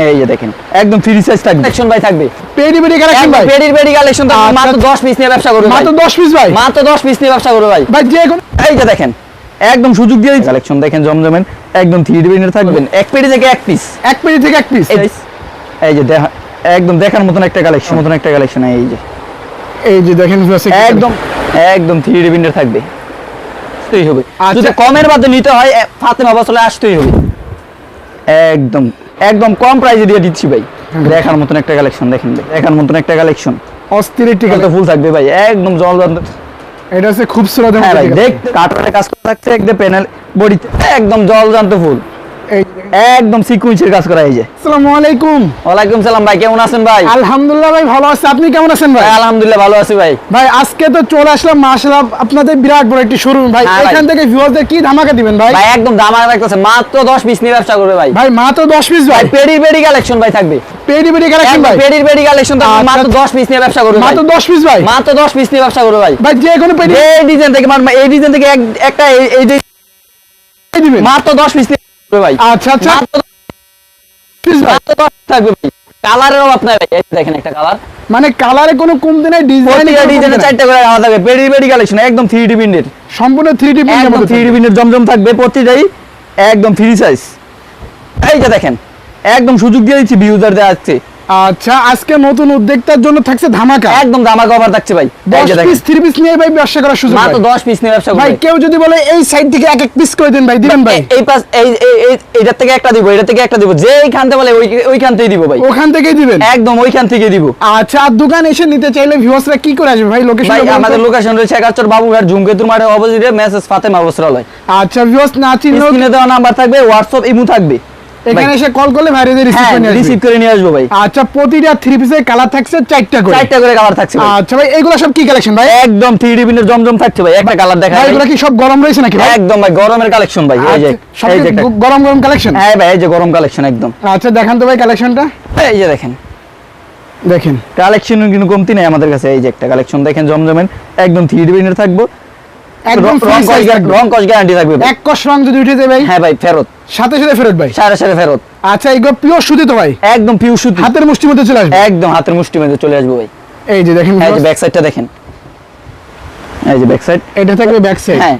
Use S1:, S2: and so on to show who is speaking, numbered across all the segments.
S1: এই যে দেখেন একদম ফ্রি সাইজ থাকবে। কালেকশন ভাই থাকবে।
S2: পেডি পেডি কালেকশন ভাই।
S1: পেডির পেডি কালেকশন থাকবে
S2: আচ্ছা।
S1: মাত্র 10 পিস নিয়ে ব্যবসা করবে
S2: মাত্র 10 পিস ভাই।
S1: মাত্র 10 পিস নিয়ে ব্যবসা করবে ভাই।
S2: ভাই যে কোনো
S1: এই যে দেখেন একদম সুযোগ দিয়ে কালেকশন দেখেন জমজমের একদম থ্রি ডিভিনের থাকবেন এক পেডি থেকে এক পিস
S2: এক পেডি থেকে এক পিস
S1: এই যে দেখা একদম দেখার মতন একটা কালেকশন মতন একটা কালেকশন এই যে।
S2: এই যে দেখেন
S1: একদম একদম থ্রি ডিভিনের থাকবে। আসতেই হবে।
S2: আচ্ছা।
S1: যদি কমের মধ্যে নিতে হয় ফাতেমা বসলে আসতেই হবে। একদম একদম কম প্রাইসে দিয়ে দিচ্ছি ভাই। দেখার মতন একটা কালেকশন দেখেন ভাই দেখার মতন একটা কালেকশন
S2: অস্থির কালেকশন
S1: ফুল থাকবে ভাই একদম জলদান
S2: এটা হচ্ছে
S1: খুব
S2: সুন্দর
S1: দেখ কাটারে কাজ করতে একদম প্যানেল বডিতে একদম জলজান্ত ফুল একদম সিকুয়েন্সের কাজ করা এই যে।
S2: আসসালামু আলাইকুম।
S1: ওয়ালাইকুম সালাম ভাই কেমন আছেন ভাই?
S2: আলহামদুলিল্লাহ ভাই ভালো আছে। আপনি কেমন আছেন ভাই?
S1: ভাই, আলহামদুলিল্লাহ ভালো আছি ভাই।
S2: ভাই আজকে তো চলে আসলাম মাশাআল্লাহ আপনাদের বিরাট বড় একটি শোরুম ভাই
S1: হ্যাঁ
S2: এখান থেকে ভিউয়ারদের কি ধামাকা দিবেন ভাই?
S1: ভাই একদম দাম আর রাখতেছে মাত্র 10 পিস নিয়ে ব্যবসা করবে ভাই।
S2: ভাই মাত্র 10 পিস ভাই?
S1: ভাই পেডির পেডি কালেকশন ভাই থাকবে।
S2: পেডি পেডি কালেকশন ভাই?
S1: পেডির পেডি কালেকশন
S2: আচ্ছা।
S1: মাত্র 10 পিস নিয়ে ব্যবসা করবে
S2: মাত্র 10 পিস ভাই?
S1: মাত্র 10 পিস নিয়ে ব্যবসা করবে ভাই।
S2: ভাই যে কোনো পেডি
S1: এই ডিজাইন থেকে মানে এই ডিজাইন থেকে একটা এই- মাত্র 10 পিস ভাই।
S2: আচ্ছা আচ্ছা।
S1: মাত্র
S2: পিস ভাই।
S1: মাত্র 10 থাকবে ভাই। কালারের অভাব নাই ভাই। দেখেন একটা কালার।
S2: মানে কালারে কোনো কমতি নাই ডিজাইন
S1: প্রতিটা ডিজাইনে চারটা করে আলাদা থাকবে। পেডি কালেকশন একদম 3D প্রিন্টের
S2: সম্পূর্ণ 3D প্রিন্টের
S1: একদম
S2: মধ্যে
S1: থ্রি ডিভিনের জমজম থাকবে প্রতিটাই। একদম ফ্রি সাইজ এই যে দেখেন একদম সুযোগ দিয়ে দিচ্ছি বিউজার দেওয়া যাচ্ছে
S2: আচ্ছা আজকে নতুন উদ্যোক্তার জন্য থাকছে ধামাকা।
S1: একদম দামা কভার থাকছে ভাই। এই
S2: 10 পিস 3 পিস নিয়ে ভাই ব্যবসা করার সুযোগ
S1: মাত্র
S2: ভাই।
S1: 10 পিস নিয়ে ব্যবসা
S2: ভাই কেউ যদি বলে এই সাইড থেকে এক এক পিস করে দেন ভাই দিবেন ভাই।
S1: এই পাশ এই এই- এই- এইটার থেকে একটা দিব এটা থেকে একটা দিব। যেইখান থেকে বলে ওই ওইখান থেকেই দিব ভাই।
S2: ওখান থেকেই দিবেন?
S1: একদম ওইখান থেকে দিব।
S2: আচ্ছা আর দোকান এসে নিতে চাইলে ভিউয়ার্সরা কি করে আসবে ভাই? লোকেশন
S1: ভাই আমাদের লোকেশন রয়েছে একাত্তর বাবুঘাট ঝুমকেতুর মাঠের অপোজিটে মেসেজ ফাতেমা বস্ত্রালয়
S2: আচ্ছা ভিউয়ার্স না
S1: দেওয়া নাম্বার থাকবে হোয়াটসঅ্যাপ ইমু থাকবে।
S2: এখানে এসে কল করলে ভাই রিসিভ
S1: হ্যাঁ
S2: করে নিয়ে আসবে।
S1: রিসিভ করে নিয়ে আসব ভাই।
S2: আচ্ছা প্রতিটা থ্রি পিসের কালার থাকছে চারটা করে।
S1: চারটা করে কালার থাকছে
S2: আচ্ছা ভাই এগুলো সব কি কালেকশন ভাই?
S1: একদম থ্রি ডিভিনের জমজম থাকছে ভাই একটা কালার দেখা
S2: ভাই এগুলো কি সব গরম রয়েছে নাকি ভাই?
S1: একদম ভাই গরমের কালেকশন ভাই এই যে
S2: আচ্ছা,
S1: এই যে
S2: গরম গরম কালেকশন
S1: হ্যাঁ ভাই এই যে গরম কালেকশন একদম।
S2: আচ্ছা দেখান তো ভাই কালেকশনটা
S1: এই যে দেখেন।
S2: দেখেন।
S1: কালেকশন কিন্তু কমতি নাই আমাদের কাছে এই যে একটা কালেকশন দেখেন জমজমের একদম থ্রি ডিভিনের থাকব।
S2: একদম
S1: রং- কস
S2: থাকবে।
S1: গ্যারান্টি থাকবে
S2: এক কষ রং যদি উঠে যায় ভাই?
S1: হ্যাঁ ভাই ফেরত।
S2: সাথে সাথে ফেরত ভাই?
S1: সাড়ে সাড়ে ফেরত।
S2: আচ্ছা এগুলো পিওর সুতি তো ভাই?
S1: একদম পিউ সুতি।
S2: হাতের মুষ্টির মধ্যে চলে আসবে?
S1: একদম হাতের মুষ্টি মধ্যে চলে আসবে ভাই।
S2: এই যে দেখেন
S1: হ্যাঁ এই যে ব্যাক সাইডটা দেখেন। এই যে ব্যাক সাইড
S2: এটা থাকবে ব্যাক সাইড
S1: হ্যাঁ।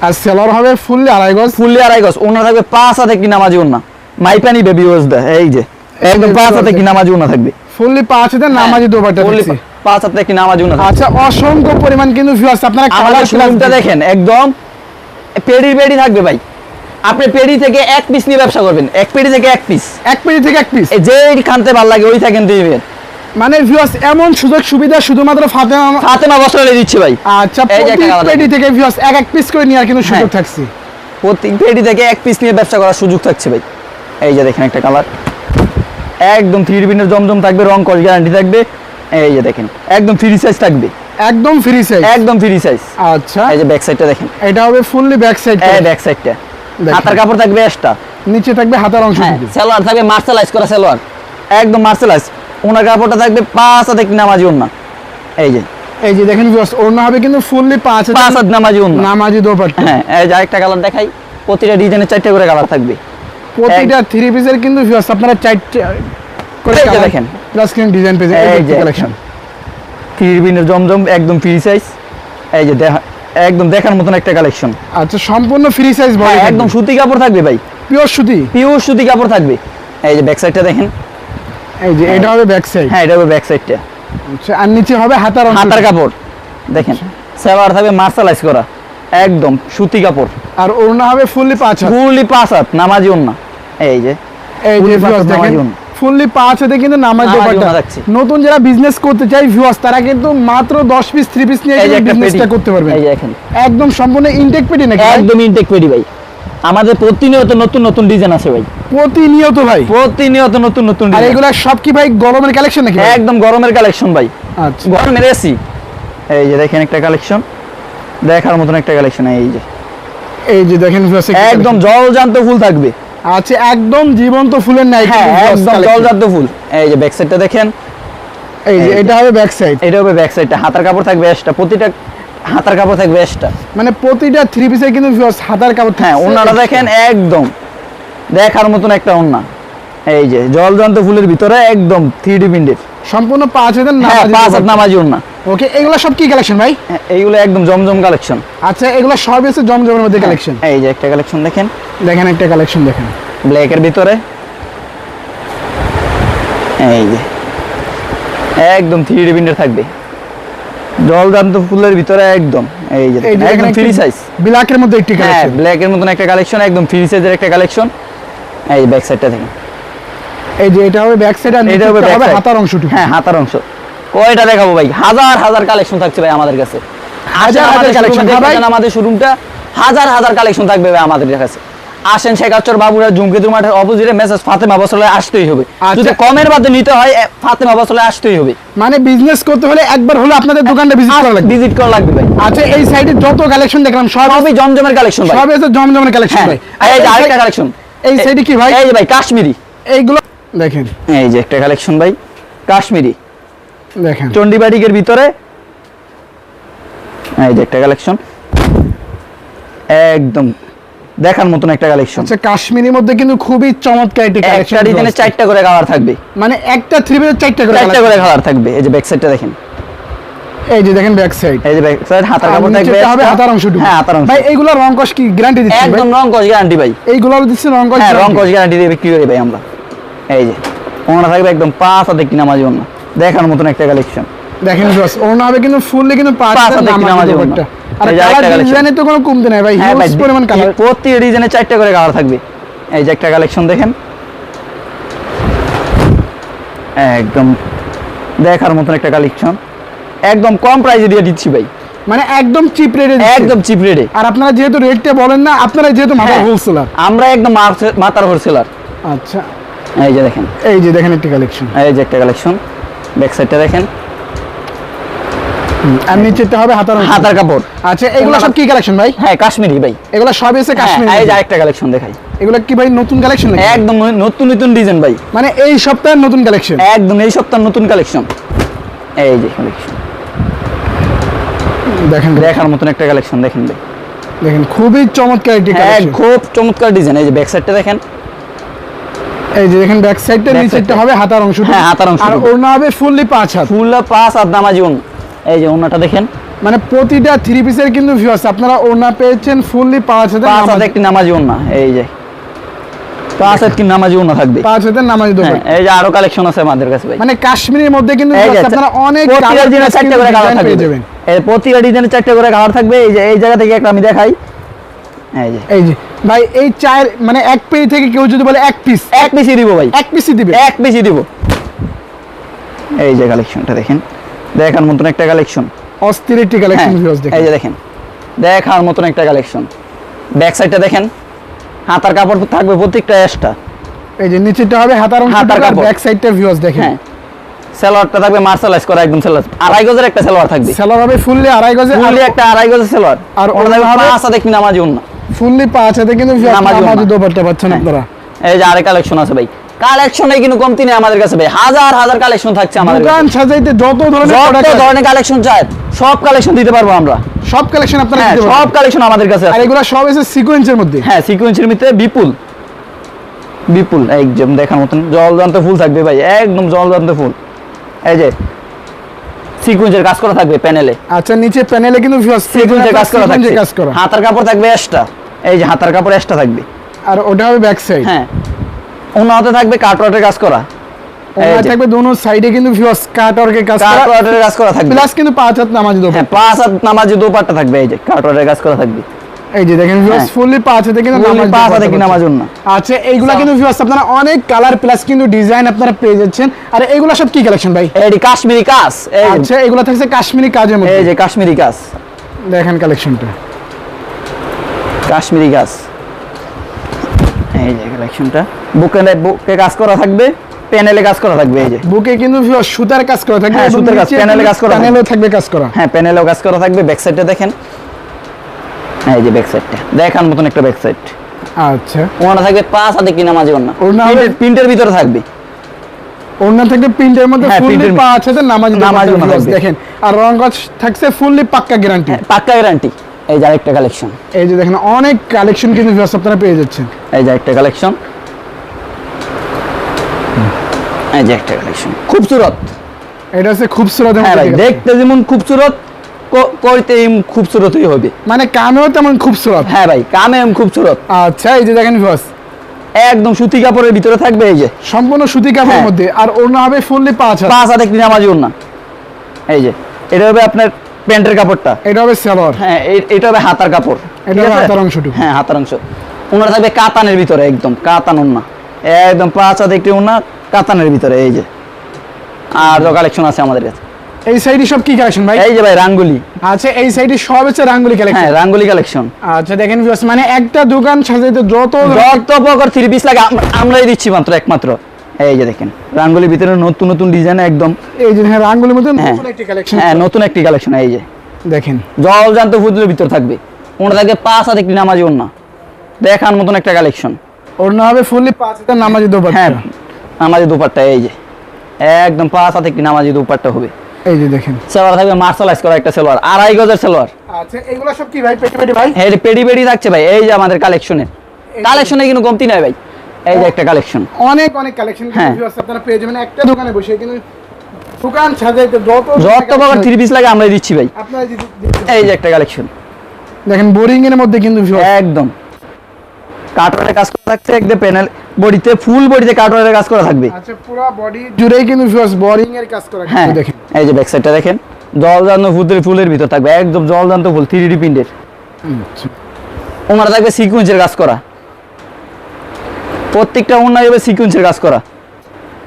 S2: আর সেলর হবে ফুললি আড়াই গজ?
S1: ফুললি আড়াই গজ। থাকবে পাঁচ হাতে কি নামাজি ওনা মাইপানি বেবি ওয়াজ দা এই যে। একদম পাঁচ হাতে কি নামাজি ওনা থাকবে।
S2: ফুললি পাঁচ হাজার নামাজি দোপাটা
S1: ফুললি পাঁচ হাতে কি নামাজি
S2: আচ্ছা অসংখ্য পরিমাণ কিন্তু ভিউয়ার্স আপনারা
S1: আমাদের শোরুমটা দেখেন একদম পেডি পেডি থাকবে ভাই। আপনি পেডি থেকে এক পিস নিয়ে ব্যবসা করবেন এক পেডি থেকে এক পিস
S2: এক পেজি থেকে এক পিস
S1: যে খানতে ভালো লাগে ওই থাকেন দিবেন
S2: মানে ভিউয়ার্স এমন সুযোগ সুবিধা শুধুমাত্র ফাতেমা
S1: ফাতেমা বস্ত্রালয় দিচ্ছি ভাই।
S2: আচ্ছা প্রতি পেটি থেকে ভিউয়ার্স এক এক পিস করে নেওয়ার কিন্তু সুযোগ
S1: হ্যাঁ।
S2: থাকছে।
S1: প্রতি পেডি থেকে এক পিস নিয়ে ব্যবসা করার সুযোগ থাকছে ভাই। এই যে দেখেন একটা কালার একদম থ্রি পিনের জমজম থাকবে রং কস গ্যারান্টি থাকবে। এই যে দেখেন একদম ফ্রি সাইজ থাকবে।
S2: একদম ফ্রি সাইজ
S1: একদম ফ্রি সাইজ
S2: আচ্ছা।
S1: এই যে ব্যাক সাইডটা দেখেন।
S2: এটা হবে ফুললি ব্যাক সাইড
S1: এই ব্যাক সাইডটা হাতার কাপড় থাকবে এক্সট্রা
S2: নিচে থাকবে হাতার অংশ
S1: হ্যাঁ সালোয়ার থাকবে মার্শালাইজ করা সালোয়ার। একদম মার্শালাইজ ওনার কাপড়টা থাকবে পাঁচ হাতে নামাজি ওনা এই যে।
S2: এই যে দেখেন ভিউয়ার্স ওড়না হবে কিন্তু ফুললি পাঁচ
S1: পাঁচ হাত নামাজি ওনা
S2: নামাজি দোপাট্টা।
S1: হ্যাঁ এই যে আরেকটা কালার দেখাই। প্রতিটা ডিজাইনের চারটে করে কালার থাকবে।
S2: প্রতিটা থ্রি পিসের কিন্তু ভিউয়ার্স আপনারা চারটে করে
S1: দেখেন।
S2: প্লাস স্ক্রিন ডিজাইন পেজে
S1: এই
S2: এই
S1: যে
S2: কালেকশন
S1: ফিরবিনের জমজম একদম ফ্রি সাইজ এই যে একদম দেখার মতন একটা কালেকশন
S2: আচ্ছা সম্পূর্ণ ফ্রি সাইজ বডি
S1: একদম সুতি কাপড় থাকবে ভাই।
S2: পিওর সুতি?
S1: পিওর সুতি কাপড় থাকবে। এই যে ব্যাক সাইডটা দেখেন।
S2: এই যে এটা হবে ব্যাক সাইড
S1: হ্যাঁ এটা হবে ব্যাক সাইডটা
S2: আচ্ছা আর নিচে হবে হাতার
S1: হাতার কাপড়। দেখেন সেবার থাকবে মার্শালাইজ করা। একদম সুতি কাপড়।
S2: আর ওড়না হবে ফুললি পাঁচ হাত।
S1: ফুললি পাঁচ হাত নামাজি ওন্না এই যে
S2: এই যে দেখেন।
S1: ওড়না।
S2: ফুললি পাঁচ হাতে কিন্তু নামাজ দোপাট্টা নতুন যারা বিজনেস করতে চাই ভিউয়ার্স তারা কিন্তু মাত্র 10 পিস 3 পিস নিয়ে
S1: এই
S2: বিজনেসটা করতে পারবে
S1: এই যে দেখেন।
S2: একদম সম্পূর্ণ ইনটেক পেটি নাকি
S1: একদম ইনটেক পেডি ভাই। আমাদের প্রতিনিয়ত নতুন নতুন ডিজাইন আছে ভাই।
S2: প্রতিনিয়ত ভাই?
S1: প্রতিনিয়ত নতুন নতুন
S2: আর এগুলা সব কি ভাই গরমের কালেকশন নাকি
S1: একদম গরমের কালেকশন ভাই।
S2: আচ্ছা।
S1: গরমের এসি এই যে দেখেন একটা কালেকশন দেখার মতন একটা কালেকশন এই যে।
S2: এই যে দেখেন
S1: একদম জল জান্ত ফুল থাকবে।
S2: আচ্ছা একদম জীবন্ত ফুলের নাই
S1: হ্যাঁ একদম জল
S2: collection।
S1: জান্ত ফুল। এই যে ব্যাক সাইডটা দেখেন।
S2: এই যে এটা হবে ব্যাক সাইড
S1: এটা হবে ব্যাক সাইডটা হাতার কাপড় থাকবে এক্সট্রা প্রতিটা হাতার কাপড় থাকবে এক্সট্রা
S2: মানে প্রতিটা থ্রি পিসে কিন্তু হাতার কাপড়
S1: হ্যাঁ। ওনারা দেখেন একদম। দেখার মতন একটা ওনা এই যে জলজান্ত ফুলের ভিতরে একদম থ্রি ডি প্রিন্টের
S2: সম্পূর্ণ পাঁচ হাজার
S1: হ্যাঁ পাঁচ হাত নামাজি না
S2: ওকে এগুলো সব কি কালেকশন ভাই?
S1: এইগুলো একদম জমজম কালেকশন
S2: আচ্ছা এগুলো সব এসে জমজমের মধ্যে কালেকশন
S1: এই যে একটা কালেকশন দেখেন।
S2: দেখেন একটা কালেকশন দেখেন।
S1: ব্ল্যাকের ভিতরে? এই যে। একদম থ্রি ডি প্রিন্টের থাকবে। জলজান্ত ফুলের ভিতরে একদম। এই যে একদম ফ্রি সাইজ
S2: ব্ল্যাকের মধ্যে একটি
S1: হ্যাঁ
S2: কালেকশন
S1: ব্ল্যাকের মতন একটা কালেকশন একদম ফ্রি সাইজের একটা কালেকশন এই যে ব্যাক সাইডটা দেখেন।
S2: এই যে এটা হবে ব্যাক সাইড আর
S1: এটা হবে।
S2: হাতার অংশটুকু।
S1: হ্যাঁ হাতার অংশ। কয়টা দেখাবো ভাই? হাজার হাজার কালেকশন থাকছে ভাই আমাদের কাছে।
S2: হাজার হাজার হ্যাঁ ভাই?
S1: আমাদের শোরুমটা হাজার হাজার কালেকশন থাকবে ভাই আমাদের কাছে। আসেন শেখাচ্চর বাবুরা জুমকেতুর মাঠের অপোজিটে মেসেজ ফাতেমা বসলে আসতেই হবে।
S2: আচ্ছা।
S1: যদি কমের মধ্যে নিতে হয় ফাতেমা বসলে আসতেই হবে।
S2: মানে বিজনেস করতে হলে একবার হলে আপনাদের দোকানটা ভিজিট করা লাগবে।
S1: ভিজিট করা লাগবে ভাই।
S2: আচ্ছা এই সাইডে যত কালেকশন দেখলাম সব
S1: সবই জমজমের কালেকশন ভাই।
S2: সব এসে জমজমের কালেকশন
S1: হ্যাঁ।
S2: ভাই।
S1: এই যে আরেকটা কালেকশন
S2: এই সাইডে কি ভাই?
S1: এই যে ভাই কাশ্মীরি।
S2: এইগুলো দেখেন।
S1: এই যে একটা কালেকশন ভাই কাশ্মীরি।
S2: দেখেন।
S1: চন্ডিবাড়িকের ভিতরে। এই যে একটা কালেকশন একদম দেখার মতন একটা কালেকশন
S2: আচ্ছা কাশ্মীরের মধ্যে কিন্তু খুবই চমৎকার একটি
S1: একটা
S2: কালেকশন
S1: ডিজাইনে চারটা করে কালার থাকবে।
S2: মানে একটা থ্রি পিসের চারটা করে
S1: চারটা করে কালার থাকবে। এই যে ব্যাক সাইডটা দেখেন।
S2: এই যে দেখেন ব্যাক সাইড
S1: এই যে ব্যাক সাইড হাতার কাপড় থাকবে
S2: হবে হাতার অংশটুকু
S1: হ্যাঁ হাতার অংশ।
S2: ভাই এইগুলো রং কস কি গ্যারান্টি দিচ্ছেন
S1: একদম রং কস গ্যারান্টি ভাই।
S2: এইগুলো দিচ্ছেন রং কস
S1: হ্যাঁ রং কস গ্যারান্টি দিয়ে বিক্রি করি ভাই আমরা। এই যে ওনা থাকবে একদম পাঁচ হাতে কিনা মাঝে দেখার মতন একটা কালেকশন
S2: দেখেন বস ওনা হবে কিন্তু ফুললি কিন্তু পাঁচ নামাজি।
S1: ওড়না।
S2: আর কালার ডিজাইনে তো কোনো কমতে নাই ভাই
S1: হ্যাঁ
S2: হিউজ পরিমাণ কালার
S1: প্রতি ডিজাইনে চারটা করে কালার থাকবে। এই যে একটা কালেকশন দেখেন। একদম দেখার মতন একটা কালেকশন একদম কম প্রাইসে দিয়ে দিচ্ছি ভাই।
S2: মানে একদম চিপ রেটে
S1: একদম চিপ রেটে
S2: আর আপনারা যেহেতু রেটটা বলেন না আপনারা যেহেতু মাথার
S1: হ্যাঁ।
S2: হোলসেলার
S1: আমরা একদম মাথার হোলসেলার
S2: আচ্ছা।
S1: এই যে দেখেন।
S2: এই যে দেখেন একটা কালেকশন
S1: এই যে একটা কালেকশন ব্যাক সাইডটা দেখেন।
S2: আর নিচেরটা হবে হাতার
S1: হাতার কাপড়।
S2: আচ্ছা এগুলো সব কি কালেকশন ভাই?
S1: হ্যাঁ কাশ্মীরি ভাই।
S2: এগুলো সব এসে কাশ্মীর
S1: হ্যাঁ, এই যে আরেকটা কালেকশন দেখাই।
S2: এগুলো কি ভাই নতুন কালেকশন
S1: একদম নতুন নতুন ডিজাইন ভাই।
S2: মানে এই সপ্তাহের নতুন কালেকশন
S1: একদম এই সপ্তাহ নতুন কালেকশন এই যে কালেকশন
S2: দেখেন।
S1: দেখার মতন একটা কালেকশন দেখেন ভাই।
S2: দেখেন খুবই চমৎকার একটি
S1: হ্যাঁ
S2: কালেকশন
S1: খুব চমৎকার ডিজাইন এই যে ব্যাক সাইডটা দেখেন।
S2: এই যে দেখেন ব্যাক সাইডটা নিচেরটা হবে হাতার অংশ
S1: হ্যাঁ, হাতার অংশটুকু।
S2: আর ওড়না হবে ফুললি পাঁচ হাত।
S1: ফুল পাঁচ আর নামাজি ওন এই যে ওনাটা দেখেন।
S2: মানে প্রতিটা থ্রি পিসের কিন্তু ভিউয়ার্স আপনারা ওড়না পেয়েছেন ফুললি পাঁচ হাজার
S1: পাঁচ হাতে একটি নামাজি ওন এই যে। পাঁচ নামাজি ওন থাকবে।
S2: পাঁচ হাজার নামাজ
S1: হ্যাঁ এই যে আরও কালেকশন আছে আমাদের কাছে ভাই।
S2: মানে কাশ্মীরের মধ্যে কিন্তু viewers আপনারা অনেক
S1: প্রতিটা
S2: colour
S1: ডিজাইনে
S2: plus
S1: চারটে করে কালার থাকবে এই প্রতিটা ডিজাইনে চারটে করে কালার থাকবে এই যে এই জায়গা থেকে একটা আমি দেখাই। এই যে।
S2: এই যে ভাই এই চায়ের মানে এক পেজ থেকে কেউ যদি বলে এক পিস
S1: এক পিসি দিব ভাই।
S2: এক পিসই দিবে।
S1: এক পিসি দিব। এই যে কালেকশনটা দেখেন। দেখার মতন একটা কালেকশন
S2: অস্থির একটি কালেকশন ভিউয়ার্স
S1: এই যে দেখেন দেখার মতন একটা কালেকশন ব্যাক সাইডটা দেখেন হাতার কাপড় থাকবে প্রত্যেকটা এক্সট্রা
S2: এই যে নিচেরটা হবে হাতার
S1: হাতার কাপড়।
S2: ব্যাক সাইডটা ভিউয়ার্স দেখেন।
S1: হ্যাঁ সেলোয়ারটা থাকবে মার্শালাইজ করা একদম সেলোয়ার। আড়াই গজের একটা সেলোয়ার থাকবে।
S2: সেলার হবে ফুললি আড়াই গজে
S1: ফুললি একটা আড়াই গজের সেলোয়ার।
S2: আর
S1: ওটা
S2: হবে-
S1: হাতে কিনা মাঝে অন্য
S2: ফুললি পাঁচ হাতে কিন্তু
S1: নামাজি
S2: নামাজ। দোপাট্টা পাচ্ছেন
S1: হ্যাঁ।
S2: আপনারা।
S1: এই যে আরেক কালেকশন আছে ভাই। কালেকশনে কিন্তু কমতি নেই আমাদের কাছে ভাই। হাজার হাজার কালেকশন থাকছে আমাদের
S2: দোকান সাজাইতে যত ধরনের
S1: যত ধরনের কালেকশন চাই সব কালেকশন দিতে পারব আমরা।
S2: সব কালেকশন আপনারা
S1: হ্যাঁ
S2: দিতে
S1: সব কালেকশন আমাদের কাছে
S2: আর এগুলো সব এসে সিকোয়েন্সের মধ্যে।
S1: হ্যাঁ সিকোয়েন্সের ভিতরে বিপুল। বিপুল একদম দেখার মতন জল ফুল থাকবে ভাই একদম জল ফুল। এই যে সিকোয়েন্সের কাজ করা থাকবে প্যানেলে
S2: আচ্ছা নিচে প্যানেলে কিন্তু
S1: সিকোয়েন্সের কাজ করা থাকবে।
S2: কাজ করা।
S1: হাতার কাপড় থাকবে এক্সট্রা এই যে হাতার কাপড় এক্সট্রা থাকবে।
S2: আর ওটা হবে ব্যাক সাইড
S1: হ্যাঁ। অন্য হাতে থাকবে কাজ করা।
S2: থাকবে দোনো সাইডে কিন্তু ভিউয়ার্স কাট ওয়ার্কের কাজ করা।
S1: কাটওয়ার্টের কাজ করা থাকবে।
S2: প্লাস কিন্তু পাঁচ হাত নামাজ দেবো
S1: হ্যাঁ পাঁচ হাত নামাজি দোপাট্টা থাকবে এই যে কাটওয়ার্টের কাজ করা থাকবে।
S2: এই যে দেখেন ভিউয়ার্স
S1: হ্যাঁ।
S2: ফুললি পাঁচ হাতে কিন্তু নামাজ
S1: পাঁচ হাতে
S2: দোপাট্টা
S1: নামাজ না
S2: আচ্ছা এইগুলা কিন্তু ভিউয়ার্স আপনারা অনেক কালার প্লাস কিন্তু ডিজাইন আপনারা পেয়ে যাচ্ছেন। আর এইগুলা সব কি কালেকশন ভাই?
S1: এই কাশ্মীরি কাজ
S2: আচ্ছা এগুলা থাকছে কাশ্মীরি কাজের মধ্যে।
S1: এই যে কাশ্মীরি কাজ।
S2: দেখেন কালেকশনটা
S1: কাশ্মীরি গাছ এই যে কালেকশনটা বুকে বুকে কাজ করা থাকবে প্যানেলে কাজ করা থাকবে এই যে।
S2: বুকে কিন্তু সুতার কাজ করা থাকবে
S1: হ্যাঁ, সুতার কাজ, প্যানেলে কাজ করা।
S2: প্যানেলেও থাকবে। কাজ করা।
S1: হ্যাঁ প্যানেলেও কাজ করা থাকবে ব্যাক সাইডটা দেখেন। এই যে ব্যাক সাইডটা দেখার মতন একটা ব্যাক সাইড
S2: আচ্ছা।
S1: ওনা থাকবে পাঁচ হাতে কিনা মাঝে ওনা প্রিন্টের ভিতরে থাকবে।
S2: ওড়না থাকবে প্রিন্টের মধ্যে
S1: হ্যাঁ,
S2: ফুললি
S1: print
S2: পাঁচ হাতে নামাজ
S1: নামাজ।
S2: দেখেন আর রং কাজ থাকছে ফুললি পাক্কা গ্যারান্টি
S1: হ্যাঁ, পাক্কা গ্যারান্টি এই যে আরেকটা কালেকশন
S2: এই যে দেখেন অনেক কালেকশন কিন্তু viewers আপনারা পেয়ে যাচ্ছেন।
S1: এই যে একটা কালেকশন এই যে একটা কালেকশন খুবসুরত।
S2: এটা হচ্ছে খুবসুরত
S1: হ্যাঁ ভাই দেখতে যেমন খুবসুরত করতে খুবসুরতই হবে।
S2: মানে কামেও তেমন খুবসুরত।
S1: হ্যাঁ ভাই কামে খুবসুরত।
S2: আচ্ছা এই যে দেখেন ভিউয়ার্স
S1: একদম সুতি কাপড়ের ভিতরে থাকবে এই যে।
S2: সম্পূর্ণ সুতি কাপড়ের
S1: হ্যাঁ।
S2: মধ্যে। আর ওড়না হবে ফুললি পাঁচ হাত।
S1: পাঁচ হাতে নামাজি না এই যে এটা হবে আপনার প্যান্টের কাপড়টা।
S2: এটা হবে সালোয়ার।
S1: হ্যাঁ এটা হবে হাতার কাপড়
S2: এটা হবে? হাতার অংশটুকু।
S1: হ্যাঁ হাতার অংশ। ওনার থাকবে কাতানের ভিতরে একদম কাতান ওনা একদম পাঁচ হাতে একটি ওনা কাতানের ভিতরে এই যে। আর কালেকশন আছে আমাদের কাছে।
S2: এই সাইডে সব কি কালেকশন ভাই?
S1: এই যে ভাই রাঙ্গুলি।
S2: আচ্ছা এই সাইডে সব হচ্ছে রাঙ্গুলি কালেকশন হ্যাঁ
S1: রাঙ্গুলি কালেকশন
S2: আচ্ছা দেখেন viewers, মানে একটা দোকান সাজাইতে যত
S1: যত প্রকার থ্রি পিস লাগে আমরাই দিচ্ছি মাত্র একমাত্র। এই যে দেখেন রাঙ্গুলির ভিতরে নতুন নতুন ডিজাইন একদম
S2: এই যে হ্যাঁ রাঙ্গুলির মধ্যে
S1: হ্যাঁ
S2: নতুন একটি কালেকশন
S1: হ্যাঁ নতুন একটি কালেকশন এই যে।
S2: দেখেন।
S1: জল জান্ত ফুলের ভিতর থাকবে। ওনার থাকবে পাঁচ হাতে একটি নামাজি ওনা দেখার মতন একটা কালেকশন
S2: ওড়না হবে ফুললি পাঁচ হাজার নামাজি দোপাট্টা।
S1: হ্যাঁ নামাজি দুপাট্টা এই যে। একদম পাঁচ হাতে একটি নামাজি দুপাট্টা হবে।
S2: এই যে দেখেন।
S1: সেলোয়ার থাকবে মার্শালাইজ করা একটা সেলোয়ার আড়াই গজের সেলোয়ার।
S2: আচ্ছা এগুলো সব কি ভাই পেটি পেটি ভাই?
S1: হ্যাঁ পেডি পেডি থাকছে ভাই এই যে আমাদের কালেকশনে কালেকশনে কিন্তু কমতি নাই ভাই। এই যে একটা কালেকশন
S2: অনেক অনেক কালেকশন
S1: হ্যাঁ।
S2: আপনারা পেয়ে যাবেন। একটা দোকানে বসে কিন্তু দোকান সাজাইতে যত
S1: যত প্রকার থ্রি পিস লাগে আমরাই দিচ্ছি ভাই।
S2: আপনারা
S1: এই যে একটা কালেকশন
S2: দেখেন বোরিং এর মধ্যে কিন্তু
S1: একদম। কাটওয়ারের কাজ করা থাকছে একদম প্যানেল বডিতে ফুল বডিতে কাটওয়ারের কাজ করা থাকবে।
S2: আচ্ছা পুরো বডি জুড়েই কিন্তু ভিউয়ার্স বোরিং এর কাজ করা
S1: হ্যাঁ
S2: দেখেন।
S1: এই যে ব্যাক সাইডটা দেখেন। জলজান্ত ফুলের ফুলের ভিতর থাকবে একদম জলজান্ত ফুল থ্রি ডি প্রিন্টের। ওনারা থাকবে সিকুয়েন্সের কাজ করা। প্রত্যেকটা ওনার হবে সিকুয়েন্সের কাজ করা।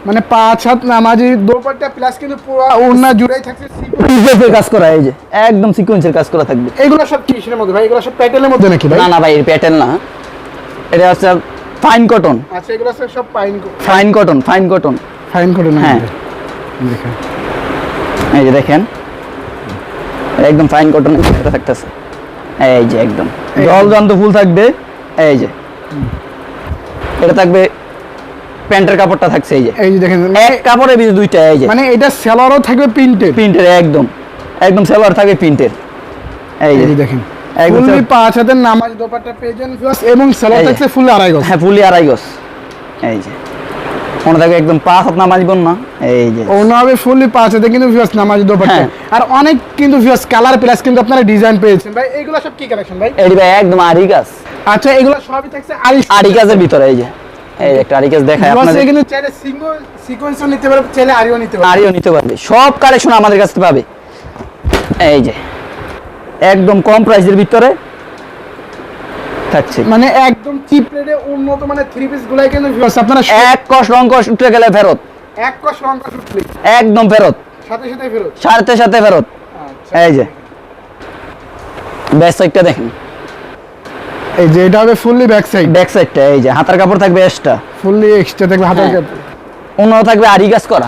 S2: মানে পাঁচ হাত নামাজি দোপাট্টা প্লাস কিন্তু পুরো ওড়না জুড়েই থাকছে।
S1: রিজেক্টের কাজ করা এই যে একদম সিকুয়েন্সের কাজ করা থাকবে।
S2: এগুলো সব কিসের মধ্যে ভাই? এগুলো সব প্যাটেলের মধ্যে নাকি ভাই?
S1: না না ভাই এর প্যাটার্ন না। এটা হচ্ছে ফাইন কটন
S2: আচ্ছা এগুলো সব সব pine
S1: fine cotton fine cotton
S2: fine cotton
S1: হ্যাঁ।
S2: দেখেন।
S1: এই যে দেখেন একদম ফাইন কটন এটা থাকতেছে। এই যে একদম।
S2: এই-
S1: জলজান্ত ফুল থাকবে। এই যে। এটা থাকবে প্যান্টের কাপড়টা থাকছে এই যে।
S2: এই যে দেখেন
S1: এক কাপড়ের ভিতরে দুইটা এই যে।
S2: মানে এটা সেলারও থাকবে প্রিন্টেড?
S1: প্রিন্টের একদম। একদম সালোয়ার থাকবে প্রিন্টের এই
S2: এই
S1: যে
S2: দেখেন।
S1: একদম
S2: পাঁচ হাতের নামাজ দোপাট্টা পেয়ে যান এবং সেলার থাকছে ফুল আড়াই গজ।
S1: হ্যাঁ ফুলি আড়াই গজ। এই যে। মনে থাকবে একদম পাঁচ হাত নামাজ বোন না। এই যে।
S2: ওনা হবে ফুললি পাঁচ হাতে কিন্তু ভিউয়ার্স নামাজ দোপাট্টা।
S1: হ্যাঁ।
S2: আর অনেক কিন্তু ভিউয়ার্স কালার প্লাস কিন্তু আপনারা ডিজাইন পেয়েছেন। ভাই এগুলো সব কি কালেকশন ভাই?
S1: এটি ভাই একদম আড়ি গাছ
S2: আচ্ছা এগুলো সবই থাকছে
S1: আড়ি গাছের ভিতরে। এই যে এই একটা গাছ দেখায়
S2: ভিউয়ার্স
S1: আপনাদের।
S2: কিন্তু চাইলে সিঙ্গেল সিকোয়েন্সও নিতে পারবে চাইলে আড়িও নিতে পারবে।
S1: নারীও নিতে পারবে। সব কালেকশন আমাদের কাছ পাবে। এই যে একদম কম প্রাইসের ভিতরে থাকছে।
S2: মানে একদম চিপ রেটে উন্নত মানে থ্রি পিস গুলাই কিন্তু ভিউয়ার্স আপনারা
S1: এক কষ রং কষ উঠে গেলে ফেরত।
S2: এক কস রং কস উঠলে
S1: একদম ফেরত।
S2: সাথে সাথে ফেরত?
S1: সাথে সাথে ফেরত।
S2: আচ্ছা।
S1: এই যে ব্যাক সাইডটা দেখেন।
S2: এই যে এটা হবে ফুললি ব্যাক সাইড
S1: ব্যাক সাইডটা এই যে হাতার কাপড় থাকবে এক্সট্রা
S2: ফুললি এক্সট্রা থাকবে হাতের
S1: হ্যাঁ।
S2: কাপড়?
S1: অন্য থাকবে গাছ করা।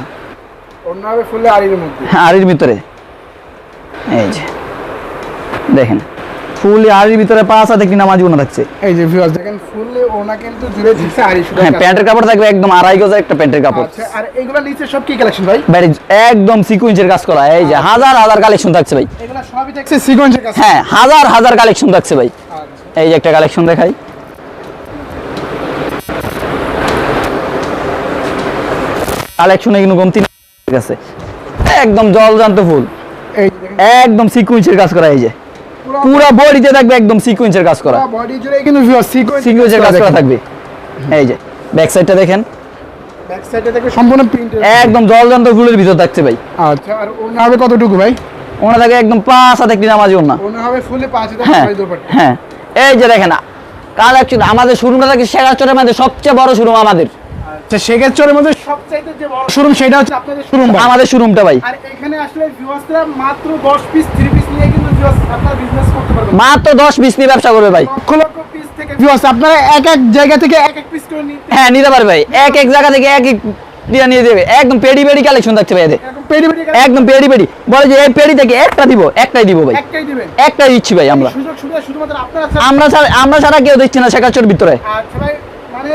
S2: অন্য হবে ফুললি আড়ির মধ্যে।
S1: হ্যাঁ আড়ির ভিতরে। এই যে দেখেন ফুল আড়ির ভিতরে পাঁচ হাতে কি নামাজ থাকছে।
S2: এই যে ভিউয়ার্স দেখেন ফুললি ওনা কিন্তু জুড়ে দিচ্ছে আড়ি শুধু
S1: হ্যাঁ প্যান্টের কাপড় থাকবে একদম আড়াই গজের একটা প্যান্টের কাপড়।
S2: আচ্ছা আর এগুলো নিচে সব কি কালেকশন ভাই?
S1: ভাই একদম সিকুয়েন্সের কাজ করা। এই যে হাজার হাজার কালেকশন থাকছে ভাই।
S2: এগুলো সবই থাকছে সিকোয়েন্সের কাছে
S1: হ্যাঁ হাজার হাজার কালেকশন থাকছে ভাই।
S2: আচ্ছা।
S1: এই যে একটা কালেকশন দেখাই। কালেকশনে কিন্তু কমতি। ঠিক আছে। একদম জলজান্ত ফুল।
S2: এই যে দেখেন।
S1: একদম সিকুয়েন্সের কাজ করা এই যে।
S2: পুরো
S1: বডিতে থাকবে একদম সিকুয়েন্সের কাজ করা।
S2: বডি জুড়ে কিন্তু
S1: সিকুয়েন্সের কাজ করা থাকবে। এই যে ব্যাক সাইডটা দেখেন।
S2: ব্যাক সাইডে সম্পূর্ণ প্রিন্টেড
S1: একদম জলজান্ত ফুলের ভিতর থাকছে ভাই।
S2: আচ্ছা আর ওনা হবে কতটুকু ভাই?
S1: ওনা থাকে একদম পাঁচ হাতে একটি নামাজি ওনা
S2: ওনা হবে ফুললি পাঁচ
S1: হ্যাঁ হ্যাঁ। এই যে দেখেন কালেকশন আমাদের শোরুমটা থাকে শেখাচরের মধ্যে সবচেয়ে বড় শোরুম আমাদের।
S2: আচ্ছা সেক্ষেত্রে মধ্যে সবচাইতে যে বড় শোরুম সেটা হচ্ছে আপনাদের শোরুম
S1: আমাদের শোরুমটা ভাই।
S2: আর এখানে আসলে ভিউয়ার্সরা মাত্র 10 পিস 3 পিস নিয়ে কিন্তু ভিউয়ার্স আপনারা বিজনেস করতে পারবেন।
S1: মাত্র দশ বিশ নিয়ে ব্যবসা করবে ভাই।
S2: লক্ষ লক্ষ পিস থেকে ভিউয়ার্স আপনারা এক এক জায়গা থেকে এক এক পিস করে নিতে
S1: হ্যাঁ নিতে পারবে ভাই। এক এক জায়গা থেকে এক এক দিয়ে নিয়ে দেবে একদম পেডি পেডি কালেকশন থাকছে ভাই একদম পেডি পেডি বলে যে এই পেডি থেকে একটা দিব একটাই দিব ভাই।
S2: একটাই
S1: দিচ্ছি ভাই আমরা। আমরা ছাড়া আমরা ছাড়া কেউ দিচ্ছি না শেখাচর ভিতরে।
S2: আচ্ছা মানে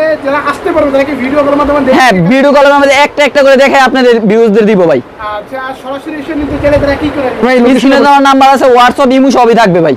S1: হ্যাঁ ভিডিও কলের আমাদের একটা একটা করে দেখে আপনাদের ভিউজদের দিব ভাই।
S2: আচ্ছা
S1: নাম্বার আছে হোয়াটসঅ্যাপ ইমু সবই থাকবে ভাই।